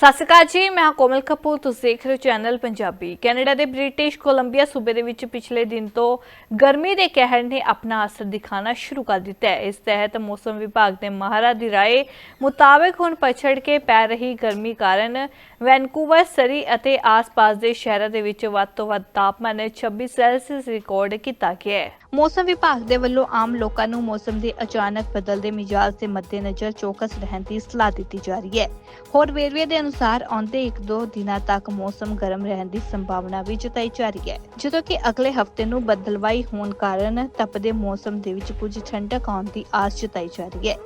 ਸਤਿ ਸ਼੍ਰੀ ਅਕਾਲ ਜੀ, ਮੈਂ ਕੋਮਲ ਕਪੂਰ, ਤੁਸੀਂ ਦੇਖ ਰਹੇ ਹੋ ਚੈਨਲ ਪੰਜਾਬੀ। ਕੈਨੇਡਾ ਦੇ ਬ੍ਰਿਟਿਸ਼ ਕੋਲੰਬੀਆ ਸੂਬੇ ਦੇ ਵਿੱਚ ਪਿਛਲੇ ਦਿਨ ਤੋਂ ਗਰਮੀ ਦੇ ਕਹਿਰ ਨੇ ਆਪਣਾ ਅਸਰ ਦਿਖਾਉਣਾ ਸ਼ੁਰੂ ਕਰ ਦਿੱਤਾ ਹੈ। ਇਸ ਤਹਿਤ ਮੌਸਮ ਵਿਭਾਗ ਦੇ ਮਾਹਰਾਂ ਦੀ ਰਾਏ ਮੁਤਾਬਕ ਹੁਣ ਪਛੜ ਕੇ ਪੈ ਰਹੀ ਗਰਮੀ ਕਾਰਨ ਵੈਨਕੂਵਰ, ਸਰੀ ਅਤੇ ਆਸ-ਪਾਸ ਦੇ ਸ਼ਹਿਰਾਂ ਦੇ ਵਿੱਚ ਵੱਧ ਤੋਂ ਵੱਧ ਤਾਪਮਾਨ 26 ਸੈਲਸੀਅਸ ਰਿਕਾਰਡ ਕੀਤਾ ਗਿਆ ਹੈ। ਮੌਸਮ ਵਿਭਾਗ ਦੇ ਵੱਲੋਂ ਆਮ ਲੋਕਾਂ ਨੂੰ ਮੌਸਮ ਦੇ ਅਚਾਨਕ ਬਦਲਦੇ ਮਿਜਾਜ਼ ਦੇ ਮੱਦੇਨਜ਼ਰ ਚੌਕਸ ਰਹਿਣ ਦੀ ਸਲਾਹ ਦਿੱਤੀ ਜਾ ਰਹੀ ਹੈ। ਹੋਰ ਵੇਰਵੇ ਦੇ ਅਨੁਸਾਰ ਆਉਂਦੇ 1-2 ਦਿਨਾਂ ਤੱਕ ਮੌਸਮ ਗਰਮ ਰਹਿਣ ਦੀ ਸੰਭਾਵਨਾ ਵੀ ਜਤਾਈ ਜਾ ਰਹੀ ਹੈ। ਜਦੋਂ ਕਿ ਅਗਲੇ ਹਫ਼ਤੇ ਨੂੰ ਬਦਲਵਾਈ ਹੋਣ ਕਾਰਨ ਤਪਦੇ ਮੌਸਮ ਦੇ ਵਿੱਚ ਕੁਝ ਠੰਡਕ ਆਉਣ ਦੀ ਆਸ ਜਤਾਈ ਜਾ ਰਹੀ ਹੈ।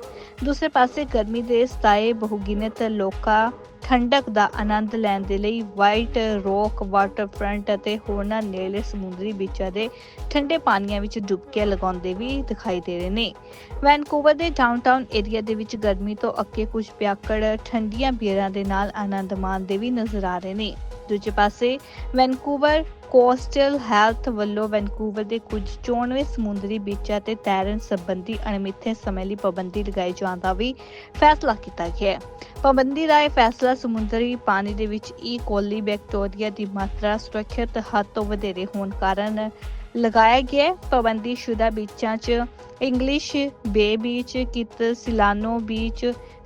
ਦੂਸਰੇ ਪਾਸੇ ਗਰਮੀ ਦੇ ਸਤਾਏ ਬਹੁਗਿਣਤ ਲੋਕਾਂ ਠੰਡਕ ਦਾ ਆਨੰਦ ਲੈਣ ਦੇ ਲਈ ਵਾਈਟ ਰੌਕ ਵਾਟਰਫਰੰਟ ਅਤੇ ਹੋਰਨਾਂ ਨੇੜੇ ਸਮੁੰਦਰੀ ਬੀਚਾਂ ਦੇ ਠੰਡੇ ਪਾਣੀਆਂ ਵਿੱਚ ਡੁਬਕੀਆਂ ਲਗਾਉਂਦੇ ਵੀ ਦਿਖਾਈ ਦੇ ਰਹੇ ਨੇ। ਵੈਨਕੂਵਰ ਦੇ ਡਾਊਨਟਾਊਨ ਏਰੀਆ ਦੇ ਵਿੱਚ ਗਰਮੀ ਤੋਂ ਅੱਕੇ ਕੁਝ ਪਿਆਕੜ ਠੰਡੀਆਂ ਬੀਅਰਾਂ ਦੇ ਨਾਲ ਆਨੰਦ ਮਾਣਦੇ ਵੀ ਨਜ਼ਰ ਆ ਰਹੇ ਨੇ। ਦੂਜੇ ਪਾਸੇ ਵੈਨਕੂਵਰ ਕੋਸਟਲ ਹੈਲਥ ਵੱਲੋਂ ਵੈਨਕੂਵਰ ਦੇ ਕੁਝ 94 ਸਮੁੰਦਰੀ ਬੀਚਾਂ ਤੇ ਤੈਰਨ ਸੰਬੰਧੀ ਅਣਮਿੱਥੇ ਸਮੇਂ ਲਈ ਪਾਬੰਦੀ ਲਗਾਈ ਜਾਣ ਦਾ ਵੀ ਫੈਸਲਾ ਕੀਤਾ ਗਿਆ ਹੈ। ਪਾਬੰਦੀ ਦਾ ਇਹ ਫੈਸਲਾ ਸਮੁੰਦਰੀ ਪਾਣੀ ਦੇ ਵਿੱਚ e. ਈ ਕੋਲੀ ਬੈਕਟੀਰੀਆ ਦੀ ਮਾਤਰਾ ਸੁਰੱਖਿਅਤ ਹੱਦ ਤੋਂ ਵਧੇਰੇ ਹੋਣ ਕਾਰਨ ਲਗਾਇਆ ਗਿਆ ਹੈ। ਪਾਬੰਦੀ ਸ਼ੁਦਾ ਬੀਚਾਂ 'ਚ English Bay Beach, Kitsilano Beach,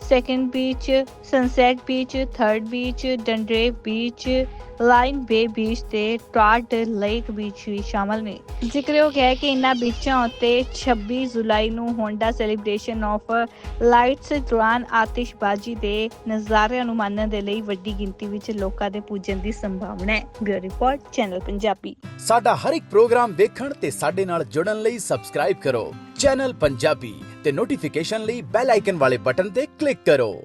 Second Beach, Sunset Beach, Third Beach, Dundarave Beach, Lions Bay Beach ਤੇ ਟ੍ਰਾਟ ਲੇਕ ਬੀਚ ਵੀ ਸ਼ਾਮਲ ਨੇ। ਜ਼ਿਕਰਯੋਗ ਹੈ ਕਿ ਇਨ੍ਹਾਂ ਬੀਚਾਂ ਉੱਤੇ 26 ਜੁਲਾਈ ਨੂੰ ਹੋਂਡਾ ਸੈਲੀਬ੍ਰੇਸ਼ਨ ਆਫ ਲਾਈਟਸ ਦੌਰਾਨ ਆਤਿਸ਼ਬਾਜ਼ੀ ਦੇ ਨਜ਼ਾਰਿਆਂ ਨੂੰ ਮਾਣਨ ਦੇ ਲਈ ਵੱਡੀ ਗਿਣਤੀ ਵਿੱਚ ਲੋਕਾਂ ਦੇ ਪੁੱਜਣ ਦੀ ਸੰਭਾਵਨਾ ਹੈ। Bureau report channel Punjabi. ਸਾਡਾ ਹਰ ਇੱਕ ਪ੍ਰੋਗਰਾਮ ਦੇਖਣ ਤੇ ਸਾਡੇ ਨਾਲ ਜੁੜਨ ਲਈ ਸਬਸਕ੍ਰਾਈਬ ਕਰੋ। ਚੈਨਲ ਪੰਜਾਬੀ ਤੇ ਨੋਟੀਫਿਕੇਸ਼ਨ ਲਈ ਬੈਲ ਆਈਕਨ ਵਾਲੇ ਬਟਨ ਤੇ ਕਲਿੱਕ ਕਰੋ।